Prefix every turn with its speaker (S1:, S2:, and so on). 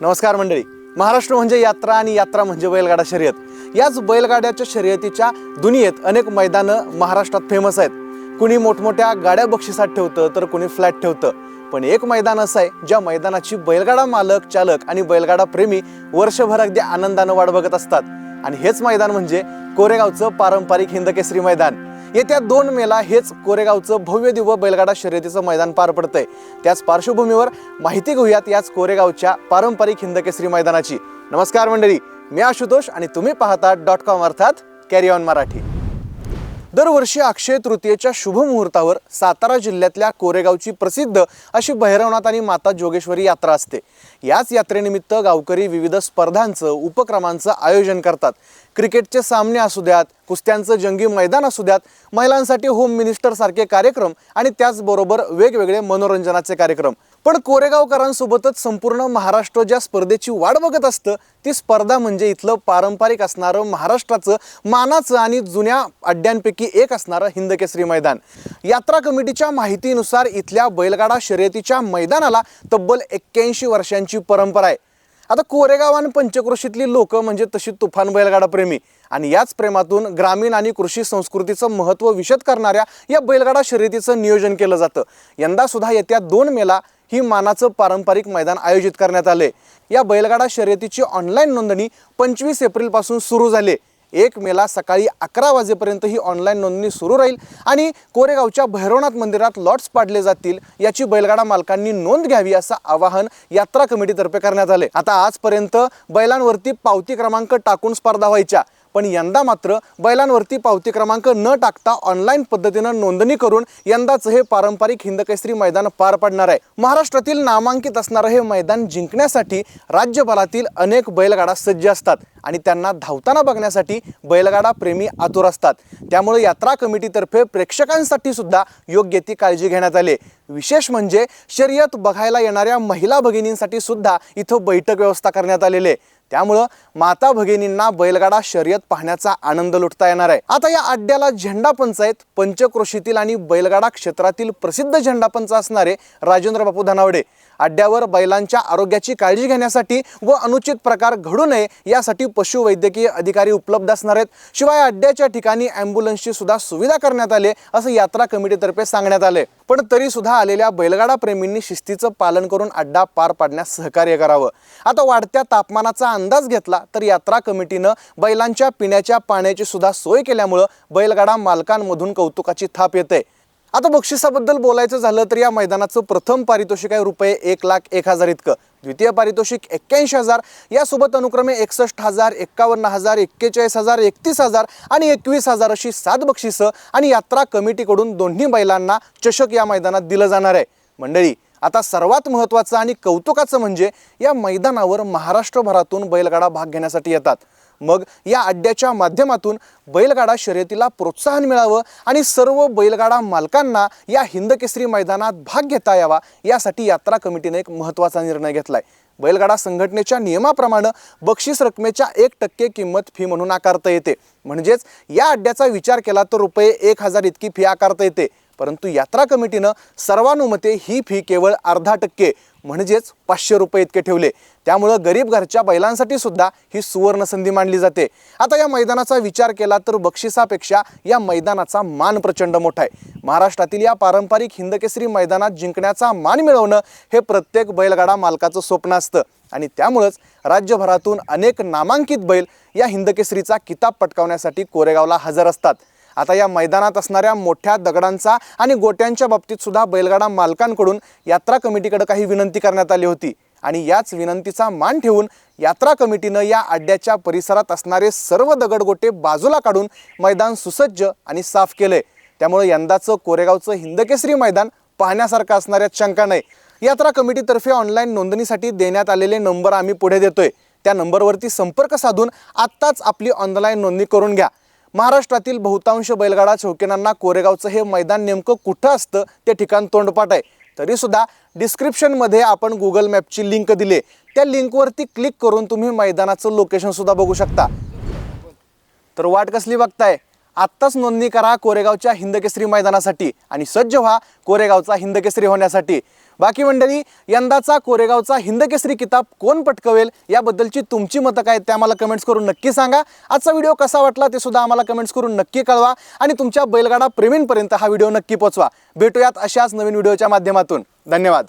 S1: नमस्कार मंडळी. महाराष्ट्र म्हणजे यात्रा आणि यात्रा म्हणजे बैलगाडा शर्यत. याच बैलगाड्याच्या शर्यतीच्या दुनियेत अनेक मैदानं महाराष्ट्रात फेमस आहेत. कुणी मोठमोठ्या गाड्या बक्षिसात ठेवतं तर कुणी फ्लॅट ठेवतं. पण एक मैदान असं आहे ज्या मैदानाची बैलगाडा मालक चालक आणि बैलगाडा प्रेमी वर्षभर अगदी आनंदानं वाट बघत असतात. आणि हेच मैदान म्हणजे कोरेगावचं पारंपरिक हिंदकेसरी मैदान. येत्या दोन मेला हेच कोरेगावचं भव्य दिव्य बैलगाडा शर्यतीचं मैदान पार पडतंय. त्याच पार्श्वभूमीवर माहिती घेऊयात याच कोरेगावच्या पारंपरिक हिंदकेसरी मैदानाची. नमस्कार मंडळी मी आशुतोष आणि तुम्ही पाहता डॉट कॉम अर्थात कॅरी ऑन मराठी. दरवर्षी अक्षय तृतीयेच्या शुभमुहूर्तावर सातारा जिल्ह्यातल्या कोरेगावची प्रसिद्ध अशी भैरवनाथ आणि माता जोगेश्वरी यात्रा असते. याच यात्रेनिमित्त गावकरी विविध स्पर्धांचं उपक्रमांचं आयोजन करतात. क्रिकेटचे सामने असू द्यात कुस्त्यांचं जंगी मैदान असू द्यात महिलांसाठी होम मिनिस्टरसारखे कार्यक्रम आणि त्याचबरोबर वेगवेगळे मनोरंजनाचे कार्यक्रम. पण कोरेगावकरांसोबतच संपूर्ण महाराष्ट्र ज्या स्पर्धेची वाट बघत असतं ती स्पर्धा म्हणजे इथलं पारंपरिक असणारं महाराष्ट्राचं मानाचं आणि जुन्या अड्ड्यांपैकी एक असणारं हिंदकेसरी मैदान. यात्रा कमिटीच्या माहितीनुसार इथल्या बैलगाडा शर्यतीच्या मैदानाला तब्बल एक्क्याऐंशी वर्षांची परंपरा आहे. आता कोरेगाव आणि पंचक्रोशीतली लोक म्हणजे तशी तुफान बैलगाडा प्रेमी. आणि याच प्रेमातून ग्रामीण आणि कृषी संस्कृतीचं महत्त्व विशद करणाऱ्या या बैलगाडा शर्यतीचं नियोजन केलं जातं. यंदा सुद्धा येत्या दोन मेला ही मानाचं पारंपरिक मैदान आयोजित करण्यात आले. या बैलगाडा शर्यतीची ऑनलाईन नोंदणी पंचवीस एप्रिलपासून सुरू झाली. एक मेला सकाळी अकरा वाजेपर्यंत ही ऑनलाईन नोंदणी सुरू राहील आणि कोरेगावच्या भैरवनाथ मंदिरात लॉट्स पाडले जातील याची बैलगाडा मालकांनी नोंद घ्यावी असं आवाहन यात्रा कमिटीतर्फे करण्यात आले. आता आजपर्यंत बैलांवरती पावती क्रमांक टाकून स्पर्धा व्हायच्या. पण यंदा मात्र बैलांवरती पावती क्रमांक न टाकता ऑनलाईन पद्धतीनं नोंदणी करून यंदाचं हे पारंपरिक हिंदकेसरी मैदान पार पडणार आहे. महाराष्ट्रातील नामांकित असणारं हे मैदान जिंकण्यासाठी राज्यभरातील अनेक बैलगाडा सज्ज असतात आणि त्यांना धावताना बघण्यासाठी बैलगाडा प्रेमी आतुर असतात. त्यामुळे यात्रा कमिटीतर्फे प्रेक्षकांसाठी सुद्धा योग्य ती काळजी घेण्यात आली विशेष म्हणजे शर्यत बघायला येणाऱ्या महिला भगिनींसाठी सुद्धा इथं बैठक व्यवस्था करण्यात आलेली आहे. त्यामुळं माता भगिनींना बैलगाडा शर्यत पाहण्याचा आनंद लुटता येणार आहे. आता या अड्ड्याला झेंडा पंच आहेत पंचक्रोशीतील आणि बैलगाडा क्षेत्रातील प्रसिद्ध झेंडा पंच असणारे राजेंद्र बापू धनावडे. अड्ड्यावर बैलांच्या आरोग्याची काळजी घेण्यासाठी व अनुचित प्रकार घडू नये यासाठी पशुवैद्यकीय अधिकारी उपलब्ध असणार आहेत. शिवाय अड्ड्याच्या ठिकाणी अँब्युलन्सची सुद्धा सुविधा करण्यात आली असं यात्रा कमिटीतर्फे सांगण्यात आले पण तरी सुद्धा आलेल्या बैलगाडा प्रेमींनी शिस्तीचं पालन करून अड्डा पार पाडण्यास सहकार्य करावं. आता वाढत्या तापमानाचा अंदाज घेतला तर यात्रा कमिटीनं बैलांच्या पिण्याच्या पाण्याची सुद्धा सोय केल्यामुळं बैलगाडा मालकांमधून कौतुकाची थाप येते. आता बक्षिसाबद्दल बोलायचं झालं तर या मैदानाचं प्रथम पारितोषिक आहे रुपये एक लाख एक हजार इतकं. द्वितीय पारितोषिक एक्क्याऐंशी हजार. यासोबत अनुक्रमे एकसष्ट हजार एक्कावन्न हजार एक्केचाळीस हजार एकतीस हजार आणि एकवीस हजार अशी सात बक्षिसं आणि यात्रा कमिटीकडून दोन्ही बैलांना चषक या मैदानात दिलं जाणार आहे. मंडळी आता सर्वात महत्त्वाचं आणि कौतुकाचं म्हणजे या मैदानावर महाराष्ट्रभरातून बैलगाडा भाग घेण्यासाठी येतात. मग या अड्ड्याच्या माध्यमातून बैलगाडा शर्यतीला प्रोत्साहन मिळावं आणि सर्व बैलगाडा मालकांना या हिंदकेसरी मैदानात भाग घेता यावा यासाठी यात्रा कमिटीने एक महत्त्वाचा निर्णय घेतलाय. बैलगाडा संघटनेच्या नियमाप्रमाणे बक्षीस रकमेच्या एक टक्के किंमत फी म्हणून आकारता येते. म्हणजेच या अड्ड्याचा विचार केला तर रुपये एक हजार इतकी फी आकारता येते. परंतु यात्रा कमिटीनं सर्वानुमते ही फी केवळ अर्धा टक्के म्हणजेच पाचशे रुपये इतके ठेवले. त्यामुळं गरीब घरच्या बैलांसाठी सुद्धा ही सुवर्ण संधी मानली जाते. आता या मैदानाचा विचार केला तर बक्षिसापेक्षा या मैदानाचा मान प्रचंड मोठा आहे. महाराष्ट्रातील या पारंपरिक हिंदकेसरी मैदानात जिंकण्याचा मान मिळवणं हे प्रत्येक बैलगाडा मालकाचं स्वप्न असतं. आणि त्यामुळंच राज्यभरातून अनेक नामांकित बैल या हिंदकेसरीचा किताब पटकावण्यासाठी कोरेगावला हजर असतात. आता या मैदानात असणाऱ्या मोठ्या दगडांचा आणि गोट्यांच्या बाबतीत सुद्धा बैलगाडा मालकांकडून यात्रा कमिटीकडे काही विनंती करण्यात आली होती. आणि याच विनंतीचा मान ठेवून यात्रा कमिटीनं या अड्ड्याच्या परिसरात असणारे सर्व दगडगोटे बाजूला काढून मैदान सुसज्ज आणि साफ केलंय त्यामुळे यंदाचं कोरेगावचं हिंदकेसरी मैदान पाहण्यासारखं असणाऱ्यात शंका नाही. यात्रा कमिटीतर्फे ऑनलाईन नोंदणीसाठी देण्यात आलेले नंबर आम्ही पुढे देतोय. त्या नंबरवरती संपर्क साधून आत्ताच आपली ऑनलाईन नोंदणी करून घ्या. महाराष्ट्रातील बहुतांश बैलगाडा चौकीनांना कोरेगावचं हे मैदान नेमकं कुठं असतं ते ठिकाण तोंडपाठ आहे. तरीसुद्धा डिस्क्रिप्शनमध्ये आपण गुगल मॅपची लिंक दिली. त्या लिंकवरती क्लिक करून तुम्ही मैदानाचं लोकेशनसुद्धा बघू शकता. तर वाट कसली बघताय? आत्ताच नोंदणी करा कोरेगावच्या हिंदकेसरी मैदानासाठी आणि सज्ज व्हा कोरेगावचा हिंदकेसरी होण्यासाठी. बाकी मंडळी यंदाचा कोरेगावचा हिंदकेसरी किताब कोण पटकवेल याबद्दलची तुमची मतं काय ते आम्हाला कमेंट्स करून नक्की सांगा. आजचा व्हिडिओ कसा वाटला ते सुद्धा आम्हाला कमेंट्स करून नक्की कळवा आणि तुमच्या बैलगाडा प्रेमींपर्यंत हा व्हिडिओ नक्की पोचवा भेटूयात अशाच नवीन व्हिडिओच्या माध्यमातून. धन्यवाद.